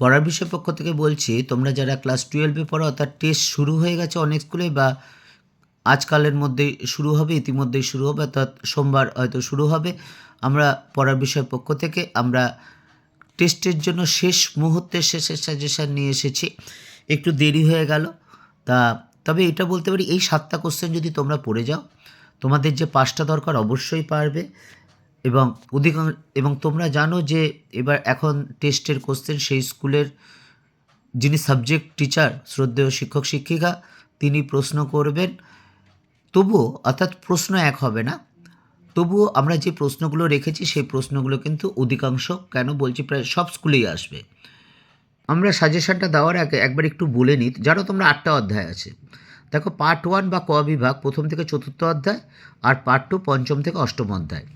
পড়ার বিষয় পক্ষ থেকে বলছি, তোমরা যারা ক্লাস টুয়েলভে পড়ো, অর্থাৎ টেস্ট শুরু হয়ে গেছে অনেক স্কুলে বা আজকালের মধ্যেই শুরু হবে, ইতিমধ্যেই শুরু হবে, অর্থাৎ সোমবার হয়তো শুরু হবে, আমরা পড়ার বিষয় পক্ষ থেকে আমরা টেস্টের জন্য শেষ মুহূর্তে শেষের সাজেশান নিয়ে এসেছি। একটু দেরি হয়ে গেল। তা, তবে এটা বলতে পারি, এই সাতটা কোশ্চেন যদি তোমরা পড়ে যাও, তোমাদের যে পাঁচটা দরকার অবশ্যই পারবে। এবং অধিকাংশ, এবং তোমরা জানো যে এবার এখন টেস্টের কোশ্চেন সেই স্কুলের যিনি সাবজেক্ট টিচার শ্রদ্ধেয় শিক্ষক, শিক্ষিকা, তিনি প্রশ্ন করবেন, তবুও অর্থাৎ প্রশ্ন এক হবে না, তবুও আমরা যে প্রশ্নগুলো রেখেছি সেই প্রশ্নগুলো কিন্তু অধিকাংশ কেন বলছি প্রায় সব স্কুলেই আসবে। আমরা সাজেশনটা দেওয়ার আগে একবার একটু বলে নিই যারা তোমরা আটটা অধ্যায় আছে, দেখো পার্ট ওয়ান বা ক বিভাগ প্রথম থেকে চতুর্থ অধ্যায় আর পার্ট টু পঞ্চম থেকে অষ্টম অধ্যায়।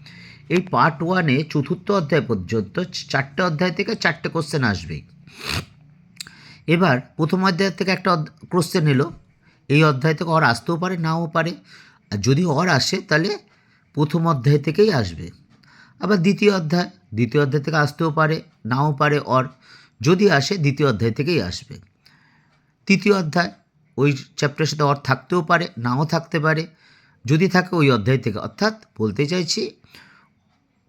এই পার্ট ওয়ানে চতুর্থ অধ্যায় পর্যন্ত চারটে অধ্যায় থেকে চারটে কোশ্চেন আসবে। এবার প্রথম অধ্যায় থেকে একটা কোশ্চেন এলো। এই অধ্যায় থেকে অর আসতেও পারে, নাও পারে। আর যদি অর আসে, তাহলে প্রথম অধ্যায় থেকেই আসবে। আবার দ্বিতীয় অধ্যায় দ্বিতীয় অধ্যায় থেকে আসতেও পারে, নাও পারে অর যদি আসে, দ্বিতীয় অধ্যায় থেকেই আসবে। তৃতীয় অধ্যায়, ওই চ্যাপ্টারের সাথে অর থাকতেও পারে, নাও থাকতে পারে। যদি থাকে, ওই অধ্যায় থেকে। অর্থাৎ বলতে চাইছি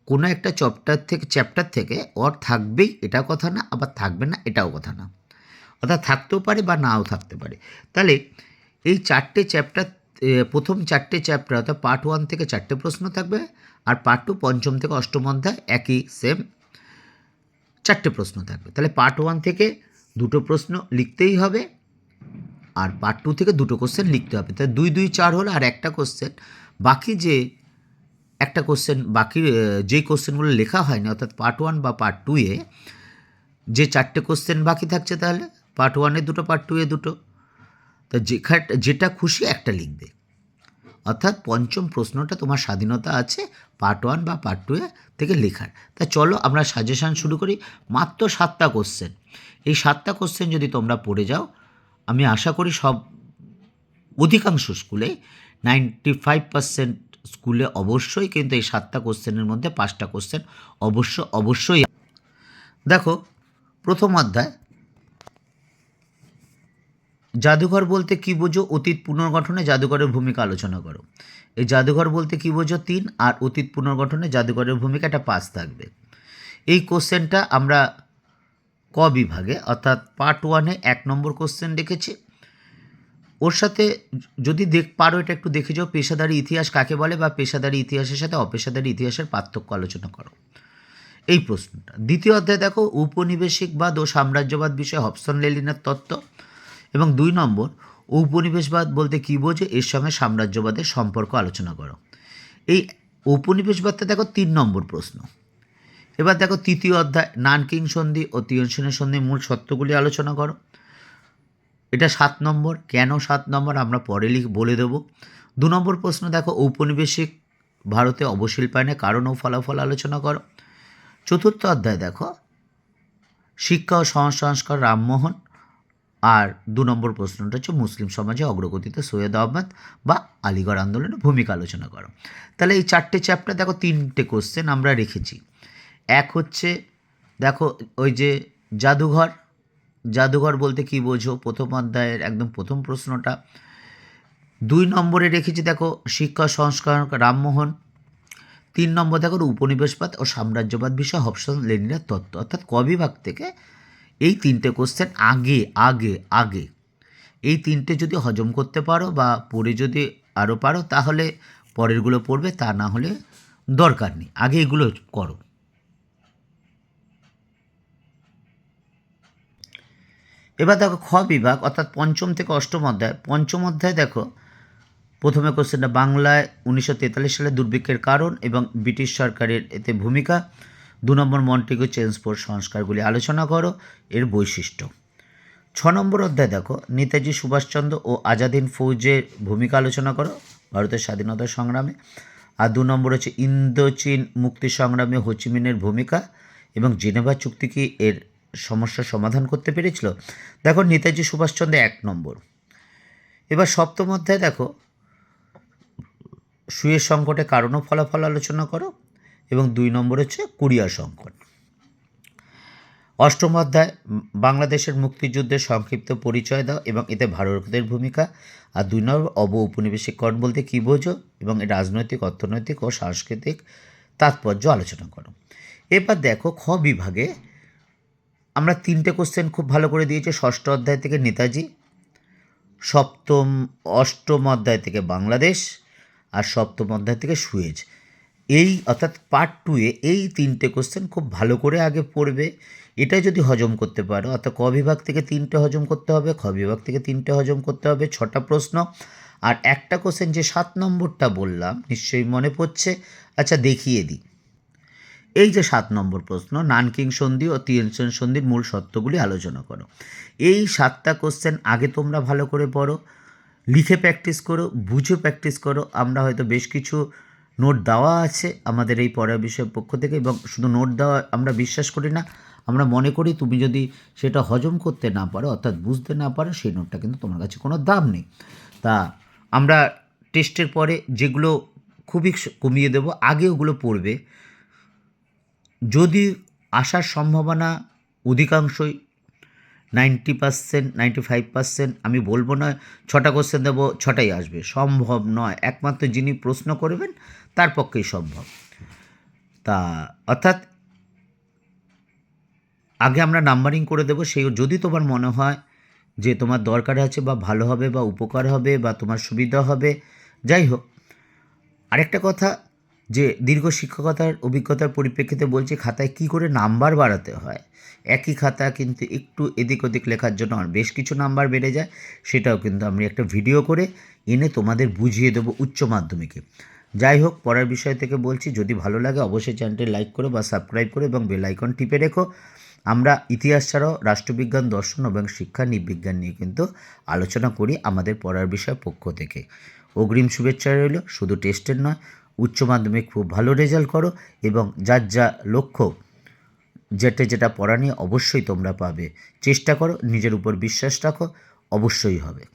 কোনো একটা চ্যাপ্টার থেকে চ্যাপ্টার থেকে অর থাকবেই এটা কথা না, আবার থাকবে না, এটাও কথা না। অর্থাৎ থাকতেও পারে বা নাও থাকতে পারে। তাহলে এই চারটে চ্যাপ্টার প্রথম চারটে চ্যাপ্টার অর্থাৎ পার্ট ওয়ান থেকে চারটে প্রশ্ন থাকবে, আর পার্ট টু পঞ্চম থেকে অষ্টম অধ্যায় একই সেম চারটে প্রশ্ন থাকবে। তাহলে পার্ট ওয়ান থেকে দুটো প্রশ্ন লিখতেই হবে, আর পার্ট টু থেকে দুটো কোশ্চেন লিখতে হবে। তাহলে দুই দুই, চার হলো আর একটা কোশ্চেন বাকি যে একটা কোশ্চেন বাকি যেই কোশ্চেনগুলো লেখা হয়নি, অর্থাৎ পার্ট ওয়ান বা পার্ট টুয়ে যে চারটে কোশ্চেন বাকি থাকছে তাহলে পার্ট ওয়ানে দুটো পার্ট টুয়ে দুটো, তা যেখা যেটা খুশি একটা লিখবে। অর্থাৎ পঞ্চম প্রশ্নটা তোমার স্বাধীনতা আছে পার্ট ওয়ান বা পার্ট টু থেকে লেখার। তা চলো আমরা সাজেশান শুরু করি, মাত্র সাতটা কোশ্চেন এই সাতটা কোশ্চেন যদি তোমরা পড়ে যাও, আমি আশা করি সব, অধিকাংশ স্কুলে নাইনটি ফাইভ পার্সেন্ট স্কুলে অবশ্যই কিন্তু এই সাতটা কোশ্চেনের মধ্যে পাঁচটা কোশ্চেন অবশ্য অবশ্যই দেখো, প্রথম অধ্যায়। জাদুঘর বলতে কী বোঝো? অতীত পুনর্গঠনে জাদুঘরের ভূমিকা আলোচনা করো। এই জাদুঘর বলতে কী বোঝো? তিন, আর অতীত পুনর্গঠনে জাদুঘরের ভূমিকা একটা পাঁচ থাকবে। এই কোশ্চেনটা আমরা ক বিভাগে, অর্থাৎ পার্ট ওয়ানে এক নম্বর কোশ্চেন রেখেছি ওর সাথে যদি দেখ পারো এটা একটু দেখে যাও, পেশাদারি ইতিহাস কাকে বলে বা পেশাদারি ইতিহাসের সাথে অপেশাদারি ইতিহাসের পার্থক্য আলোচনা করো। এই প্রশ্নটা। দ্বিতীয় অধ্যায় দেখো উপনিবেশিকবাদ ও সাম্রাজ্যবাদ বিষয়ে হবসন লেলিনের তত্ত্ব। এবং দুই নম্বর, ঔপনিবেশবাদ বলতে কী বোঝে? এর সঙ্গে সাম্রাজ্যবাদের সম্পর্ক আলোচনা করো। এই ঔপনিবেশবাদটা দেখো তিন নম্বর প্রশ্ন। এবার দেখো তৃতীয় অধ্যায়, নানকিং সন্ধি ও তিয়নসেনের সন্ধি মূল সত্যগুলি আলোচনা করো। এটা সাত নম্বর। কেন সাত নম্বর? আমরা পরে লিখ, বলে দেবো। দু নম্বর প্রশ্ন, দেখো, ঔপনিবেশিক ভারতে অবশিল্পায়নে কারণ ও ফলাফল আলোচনা করো। চতুর্থ অধ্যায়, দেখো, শিক্ষা ও সংস্কার রামমোহন আর দু নম্বর প্রশ্নটা হচ্ছে মুসলিম সমাজে অগ্রগতিতে সৈয়দ আহমদ বা আলিগড় আন্দোলনের ভূমিকা আলোচনা করো। তাহলে এই চারটে চ্যাপ্টার দেখো, তিনটে কোশ্চেন আমরা রেখেছি। এক হচ্ছে, দেখো, ওই যে জাদুঘর জাদুঘর বলতে কী বোঝো? প্রথম অধ্যায়ের একদম প্রথম প্রশ্নটা। দুই নম্বরে রেখেছি দেখো, শিক্ষা সংস্কার রামমোহন। তিন নম্বর, দেখো, উপনিবেশবাদ ও সাম্রাজ্যবাদ বিষয় হবসন, লেনিনের তত্ত্ব। অর্থাৎ ক বিভাগ থেকে এই তিনটে কোশ্চেন আগে আগে আগে। এই তিনটে যদি হজম করতে পারো বা পড়ে যদি আরও পারো, তাহলে পরেরগুলো পড়বে, তা না হলে দরকার নেই। আগে এগুলো করো। এবার দেখো খ বিভাগ, অর্থাৎ পঞ্চম থেকে অষ্টম অধ্যায়। পঞ্চম অধ্যায় দেখো, প্রথমে কোশ্চেনটা বাংলায় উনিশশো তেতাল্লিশ সালে দুর্ভিক্ষের কারণ এবং ব্রিটিশ সরকারের এতে ভূমিকা। দু নম্বর মন্টিগো চেঞ্জফোর্ড সংস্কারগুলি আলোচনা করো, এর বৈশিষ্ট্য। ছ নম্বর অধ্যায় দেখো, নেতাজি সুভাষচন্দ্র ও আজাদিন ফৌজের ভূমিকা আলোচনা করো, ভারতের স্বাধীনতা সংগ্রামে। আর দু নম্বর হচ্ছে ইন্দোচীন মুক্তি সংগ্রামে হোচিমিনের ভূমিকা এবং জেনেভা চুক্তি কি এর সমস্যার সমাধান করতে পেরেছিল। দেখো, নেতাজি সুভাষচন্দ্র এক নম্বর। এবার সপ্তম অধ্যায় দেখো। সুয়ের সংকটে কারণ ও ফলাফল আলোচনা করো এবং দুই নম্বর হচ্ছে কুরিয়া সংকট। অষ্টম অধ্যায়, বাংলাদেশের মুক্তিযুদ্ধের সংক্ষিপ্ত পরিচয় দাও এবং এতে ভারতের ভূমিকা। আর দুই নম্বর, অব উপনিবেশিকরণ বলতে কী বোঝো এবং রাজনৈতিক, অর্থনৈতিক ও সাংস্কৃতিক তাৎপর্য আলোচনা করো। এবার দেখো, খ বিভাগে আমরা তিনটে কোশ্চেন খুব ভালো করে দিয়েছি। ষষ্ঠ অধ্যায় থেকে নেতাজি, সপ্তম, অষ্টম অধ্যায় থেকে বাংলাদেশ আর সপ্তম অধ্যায় থেকে সুয়েজ। এই অর্থাৎ পার্ট টুয়ে এই তিনটে কোশ্চেন খুব ভালো করে আগে পড়বে। এটা যদি হজম করতে পারো, অর্থাৎ ক বিভাগ থেকে তিনটে হজম করতে হবে, খ বিভাগ থেকে তিনটে হজম করতে হবে, ছটা প্রশ্ন। আর একটা কোশ্চেন যে সাত নম্বরটা বললাম, নিশ্চয়ই মনে পড়ছে। আচ্ছা দেখিয়ে দিই। এই যে সাত নম্বর প্রশ্ন, নানকিং সন্ধি ও তিয়েনসন সন্ধির মূল সত্যগুলি আলোচনা করো। এই সাতটা কোশ্চেন আগে তোমরা ভালো করে পড়ো, লিখে প্র্যাকটিস করো, বুঝে প্র্যাকটিস করো। আমরা হয়তো বেশ কিছু নোট দেওয়া আছে আমাদের এই পড়ার বিষয়ের পক্ষ থেকে এবং শুধু নোট দেওয়া আমরা বিশ্বাস করি না, আমরা মনে করি তুমি যদি সেটা হজম করতে না পারো, অর্থাৎ বুঝতে না পারো, সেই নোটটা কিন্তু তোমার কাছে কোনো দাম নেই। তা আমরা টেস্টের পরে যেগুলো খুবই কমিয়ে দেবো, আগে ওগুলো পড়বে। যদি আসার সম্ভাবনা অধিকাংশই ninety percent, ninety five percent, আমি বলব না ছটা কোশ্চেন দেবো, ছটাই আসবে। সম্ভব নয়। একমাত্র যিনি প্রশ্ন করবেন, তার পক্ষেই সম্ভব। তা, অর্থাৎ আগে আমরা নাম্বারিং করে দেবো, সেই যদি তোমার মনে হয় যে তোমার দরকার আছে বা ভালো হবে বা উপকার হবে বা তোমার সুবিধা হবে, যাই হোক। আরেকটা কথা যে দীর্ঘ শিক্ষকতার অভিজ্ঞতার পরিপ্রেক্ষিতে বলছি, খাতায় কি করে নাম্বার বাড়াতে হয়? একই খাতা কিন্তু একটু এদিক ওদিক লেখার জন্য আমার বেশ কিছু নাম্বার বেড়ে যায়। সেটাও কিন্তু আমি একটা ভিডিও করে এনে তোমাদের বুঝিয়ে দেবো উচ্চ মাধ্যমিকে। যাই হোক, পড়ার বিষয় থেকে বলছি, যদি ভালো লাগে অবশ্যই চ্যানেলটি লাইক করো বা সাবস্ক্রাইব করো এবং বেল আইকন টিপে রেখো। আমরা ইতিহাস ছাড়াও রাষ্ট্রবিজ্ঞান, দর্শন এবং শিক্ষা, নিবিজ্ঞান নিয়ে কিন্তু আলোচনা করি আমাদের পড়ার বিষয় পক্ষ থেকে। অগ্রিম শুভেচ্ছা রইল, শুধু টেস্টের নয় উচ্চ মাধ্যমিক খুব ভালো রেজাল্ট করো এবং যার যা লক্ষ্য, যেটা যেটা পড়া নিয়ে অবশ্যই তোমরা পাবে। চেষ্টা করো, নিজের উপর বিশ্বাস রাখো, অবশ্যই হবে।